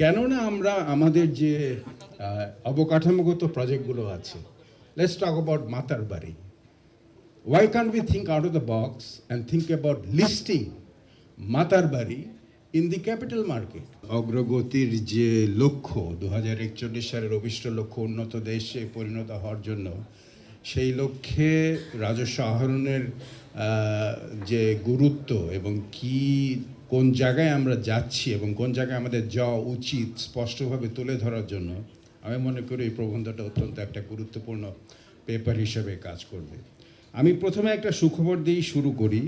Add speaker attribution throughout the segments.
Speaker 1: কেননা আমরা আমাদের যে অবকাঠামোগত প্রজেক্টগুলো আছে let's talk about Matarbari. Why can be think out out the box and think think listing Matarbari in the capital market অগ্রগতির যে লক্ষ্য দু হাজার একচল্লিশ সালের অভিষ্ট লক্ষ্য উন্নত দেশে পরিণত হওয়ার জন্য, সেই লক্ষ্যে রাজস্ব আহরণের যে গুরুত্ব এবং কি কোন জায়গায় আমরা যাচ্ছি এবং কোন জায়গায় আমাদের যাওয়া উচিত স্পষ্টভাবে তুলে ধরার জন্য, আমি মনে করি এই প্রবন্ধটা অত্যন্ত একটা গুরুত্বপূর্ণ পেপার হিসেবে কাজ করবে। আমি প্রথমে একটা সুখবর দিয়েই শুরু করি।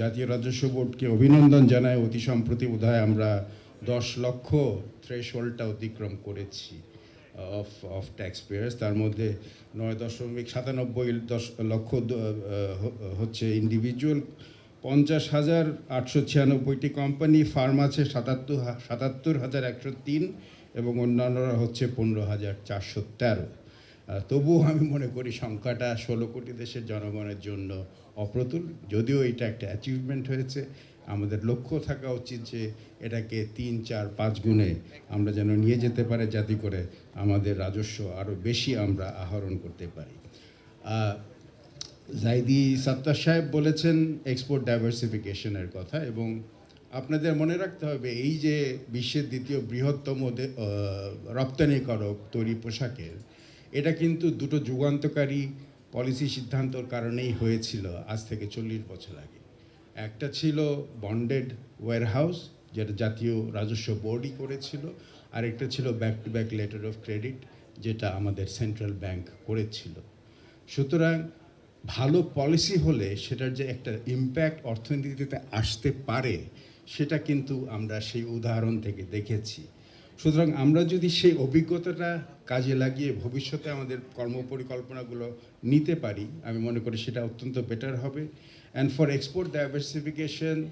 Speaker 1: জাতীয় রাজস্ব বোর্ডকে অভিনন্দন জানাই, অতি সম্প্রতি বোধহয় আমরা দশ লক্ষ থ্রেশহোল্ডটা অতিক্রম করেছি অফ অফ ট্যাক্স পেয়ার্স তার মধ্যে নয় দশমিক সাতানব্বই দশ লক্ষ হচ্ছে ইন্ডিভিজুয়াল পঞ্চাশ হাজার আটশো ছিয়ানব্বইটি কোম্পানি, ফার্ম আছে সাতাত্তর সাতাত্তর হাজার একশো তিন এবং অন্যান্যরা হচ্ছে পনেরো হাজার চারশো তেরো। তবুও আমি মনে করি সংখ্যাটা ষোলো কোটি দেশের জনগণের জন্য অপ্রতুল। যদিও এটা একটা অ্যাচিভমেন্ট হয়েছে, আমাদের লক্ষ্য থাকা উচিত যে এটাকে তিন, চার, পাঁচ গুণে আমরা যেন নিয়ে যেতে পারে, যাতে করে আমাদের রাজস্ব আরও বেশি আমরা আহরণ করতে পারি। জাইদি সত্তার সাহেব বলেছেন এক্সপোর্ট ডাইভার্সিফিকেশনের কথা এবং আপনাদের মনে রাখতে হবে এই যে বিশ্বের দ্বিতীয় বৃহত্তম রপ্তানিকারক তৈরি পোশাকের, এটা কিন্তু দুটো যুগান্তকারী পলিসি সিদ্ধান্তর কারণেই হয়েছিল আজ থেকে চল্লিশ বছর আগে। একটা ছিল বন্ডেড ওয়ারহাউস যেটা জাতীয় রাজস্ব বোর্ডই করেছিল আর একটা ছিল back to back letter of credit যেটা আমাদের সেন্ট্রাল ব্যাংক করেছিল। সুতরাং ভালো পলিসি হলে সেটার যে একটা ইম্প্যাক্ট অর্থনীতিতে আসতে পারে সেটা কিন্তু আমরা সেই উদাহরণ থেকে দেখেছি। সুতরাং আমরা যদি সেই অভিজ্ঞতাটা কাজে লাগিয়ে ভবিষ্যতে আমাদের কর্মপরিকল্পনাগুলো নিতে পারি আমি মনে করি সেটা অত্যন্ত বেটার হবে। And for export diversification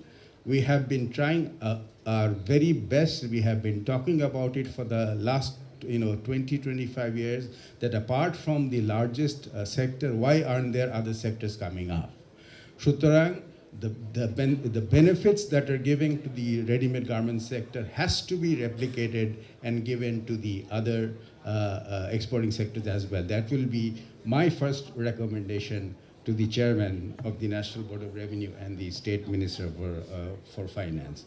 Speaker 1: have been trying uh, our very best we have been talking about it for the last you know 20 25 years that apart from the largest uh, sector why aren't there other sectors coming up সুতরাং the, the, ben, the benefits that are giving to the ready-made garment sector has to be replicated and given to the other uh, uh, exporting sectors as well. That will be my first recommendation to the chairman of the National Board of Revenue and the State Minister for, uh, for Finance.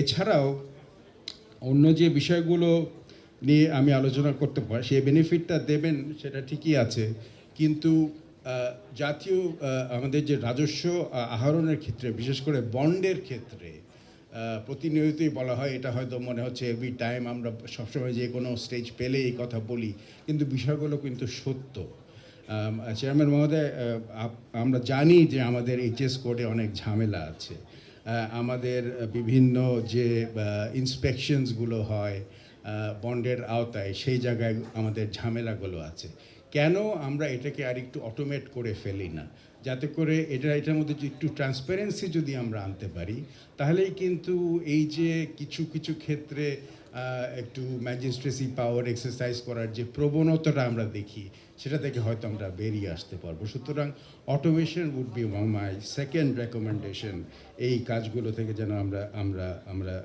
Speaker 1: এছাড়াও অন্য যে বিষয়গুলো নিয়ে আমি আলোচনা করতে পারি। সেই বেনিফিটটা দেবেন, সেটা ঠিকই আছে। কিন্তু জাতীয় আমাদের যে রাজস্ব আহরণের ক্ষেত্রে, বিশেষ করে বন্ডের ক্ষেত্রে প্রতিনিয়তই বলা হয়, এটা হয়তো মনে হচ্ছে এভরি টাইম আমরা সবসময় যে কোনো স্টেজ পেলে এই কথা বলি, কিন্তু বিষয়গুলো কিন্তু সত্য। চেয়ারম্যান মহোদয় আমরা জানি যে আমাদের এইচএস কোডে অনেক ঝামেলা আছে। আমাদের বিভিন্ন যে ইন্সপেকশনসগুলো হয় বন্ডের আওতায় সেই জায়গায় আমাদের ঝামেলাগুলো আছে। কেন আমরা এটাকে আর একটু অটোমেট করে ফেলি না? যাতে করে এটা, এটার মধ্যে একটু ট্রান্সপারেন্সি যদি আমরা আনতে পারি, তাহলেই কিন্তু এই যে কিছু কিছু ক্ষেত্রে একটু ম্যাজিস্ট্রেসি পাওয়ার এক্সারসাইজ করার যে প্রবণতাটা আমরা দেখি, সেটা থেকে হয়তো আমরা বেরিয়ে আসতে পারব। সুতরাং automation would be my second recommendation এই কাজগুলো থেকে যেন আমরা আমরা আমরা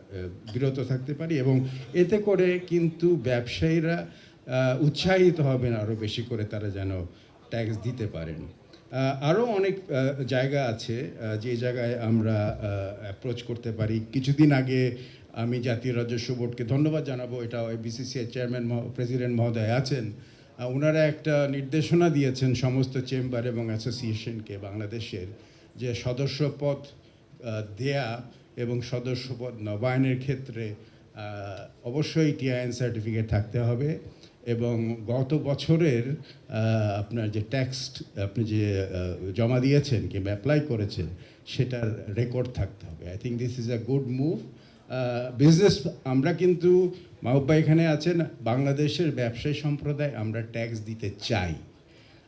Speaker 1: বিরত থাকতে পারি এবং এতে করে কিন্তু ব্যবসায়ীরা উৎসাহিত হবেন আরও বেশি করে তারা যেন ট্যাক্স দিতে পারেন। আরও অনেক জায়গা আছে যে জায়গায় আমরা অ্যাপ্রোচ করতে পারি। কিছুদিন আগে আমি জাতীয় রাজস্ব বোর্ডকে ধন্যবাদ জানাব। এটা বিসিসিআই চেয়ারম্যান প্রেসিডেন্ট মহোদয় আছেন। ওনারা একটা নির্দেশনা দিয়েছেন সমস্ত চেম্বার এবং অ্যাসোসিয়েশনকে বাংলাদেশের, যে সদস্যপদ দেয়া এবং সদস্যপদ নবায়নের ক্ষেত্রে অবশ্যই টিআইএন সার্টিফিকেট থাকতে হবে এবং গত বছরের আপনার যে ট্যাক্স আপনি যে জমা দিয়েছেন কিংবা অ্যাপ্লাই করেছেন, সেটার রেকর্ড থাকতে হবে। I think this is a good move business আমরা কিন্তু, মাহব্বা এখানে আছেন, বাংলাদেশের ব্যবসায়ী সম্প্রদায়, আমরা ট্যাক্স দিতে চাই।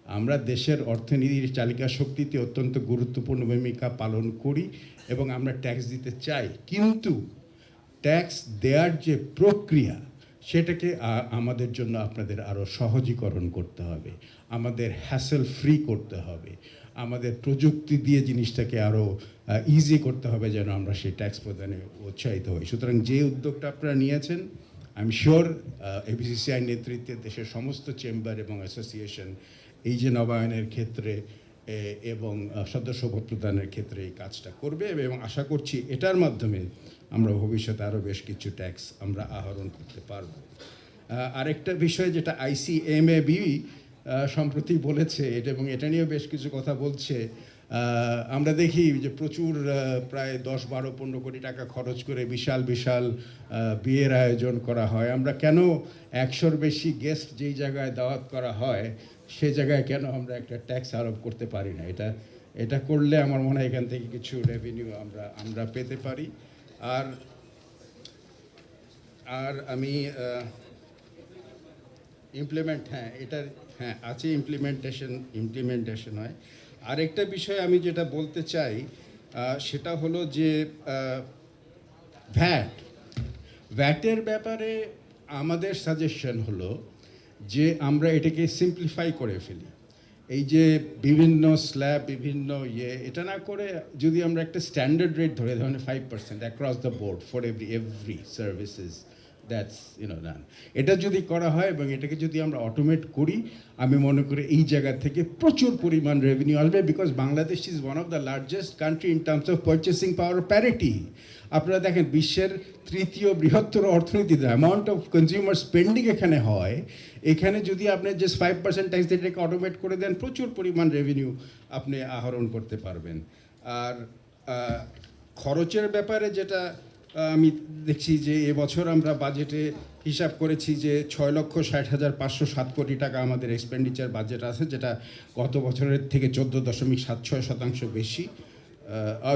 Speaker 1: আমরা দেশের অর্থনীতির চালিকা শক্তিতে অত্যন্ত গুরুত্বপূর্ণ ভূমিকা পালন করি এবং আমরা ট্যাক্স দিতে চাই। কিন্তু ট্যাক্স দেওয়ার যে প্রক্রিয়া, সেটাকে আমাদের জন্য আপনাদের আরও সহজীকরণ করতে হবে। আমাদের হ্যাসেল ফ্রি করতে হবে। আমাদের প্রযুক্তি দিয়ে জিনিসটাকে আরও ইজি করতে হবে যেন আমরা সেই ট্যাক্স প্রদানে উৎসাহিত হই। সুতরাং যে উদ্যোগটা আপনারা নিয়েছেন আই এম শিওর এবিসিসিআই নেতৃত্বে দেশের সমস্ত চেম্বার এবং অ্যাসোসিয়েশন এই যে নবায়নের ক্ষেত্রে এবং আহ, সদস্য ভোট প্রদানের ক্ষেত্রে এই কাজটা করবে এবং আশা করছি এটার মাধ্যমে আমরা ভবিষ্যতে আরও বেশ কিছু ট্যাক্স আমরা আহরণ করতে পারব। আরেকটা বিষয় যেটা আইসিএমএবি সম্প্রতি বলেছে, এটা এবং এটা নিয়েও বেশ কিছু কথা বলছে। আমরা দেখি যে প্রচুর প্রায় দশ, বারো, পনেরো কোটি টাকা খরচ করে বিশাল বিশাল বিয়ের আয়োজন করা হয়। আমরা কেন একশোর বেশি গেস্ট যেই জায়গায় দাওয়াত করা হয়, সে জায়গায় কেন আমরা একটা ট্যাক্স আরোপ করতে পারি না? এটা এটা করলে আমার মনে হয় এখান থেকে কিছু রেভিনিউ আমরা আমরা পেতে পারি। আর আর আমি ইমপ্লিমেন্ট হ্যাঁ এটার হ্যাঁ আছে ইমপ্লিমেন্টেশন ইমপ্লিমেন্টেশন হয়। আরেকটা বিষয় আমি যেটা বলতে চাই সেটা হলো যে ভ্যাট ভ্যাটের ব্যাপারে আমাদের সাজেশন হলো যে আমরা এটাকে সিম্পলিফাই করে ফেলি। এই যে বিভিন্ন স্ল্যাব বিভিন্ন ইয়ে এটা না করে যদি আমরা একটা স্ট্যান্ডার্ড রেট ধরে, ধরেন five percent across the board for every every services that's you know done এটা যদি করা হয় এবং এটাকে যদি আমরা অটোমেট করি, আমি মনে করি এই জায়গা থেকে প্রচুর পরিমাণ রেভিনিউ আসবে because Bangladesh is one of the largest country in terms of purchasing power parity আপনারা দেখেন বিশ্বের তৃতীয় বৃহত্তর অর্থনীতি অ্যামাউন্ট অফ কনজিউমার স্পেন্ডিং এখানে হয়। এখানে যদি আপনি জাস্ট ফাইভ পার্সেন্ট ট্যাক্স এটাকে অটোমেট করে দেন, প্রচুর পরিমাণ রেভিনিউ আপনি আহরণ করতে পারবেন। আর খরচের ব্যাপারে যেটা আমি দেখছি যে এবছর আমরা বাজেটে হিসাব করেছি যে ছয় লক্ষ ষাট হাজার পাঁচশো সাত কোটি টাকা আমাদের এক্সপেন্ডিচার বাজেট আছে, যেটা গত বছরের থেকে চোদ্দ দশমিক সাত ছয় শতাংশ বেশি।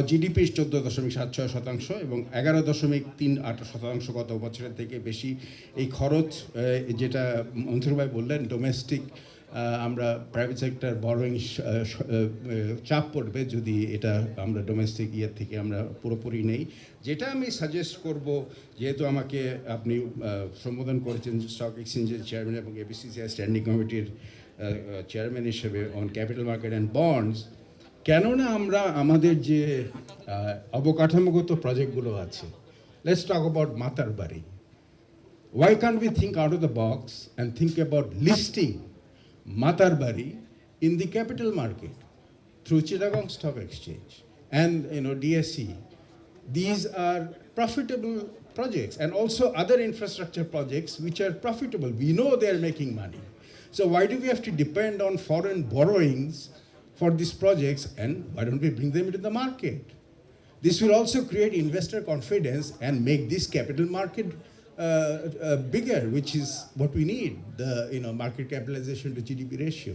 Speaker 1: জিডিপি চোদ্দ দশমিক সাত ছয় শতাংশ এবং এগারো দশমিক তিন আট শতাংশ গত বছরের থেকে বেশি। এই খরচ যেটা মন্থুরভাই বললেন ডোমেস্টিক আমরা প্রাইভেট সেক্টর বড়োইং চাপ পড়বে যদি এটা আমরা ডোমেস্টিক ইয়ের থেকে আমরা পুরোপুরি নেই। যেটা আমি সাজেস্ট করব, যেহেতু আমাকে আপনি সম্বোধন করেছেন স্টক এক্সচেঞ্জের চেয়ারম্যান এবং এবিসিসিআই স্ট্যান্ডিং কমিটির চেয়ারম্যান হিসেবে on capital market and bonds কেননা আমরা আমাদের যে অবকাঠামোগত প্রজেক্টগুলো আছে let's talk about Matarbari why can't we think out of the box and think about listing Matarbari in the capital market through Chittagong Stock Exchange and you know DSE? These are profitable projects and also other infrastructure projects which are profitable. We know they are making money. So why do we have to depend on foreign borrowings for these projects and why don't we bring them into the market? This will also create investor confidence and make this capital market Uh, uh, bigger, which is what we need, the you know, market capitalization to GDP ratio.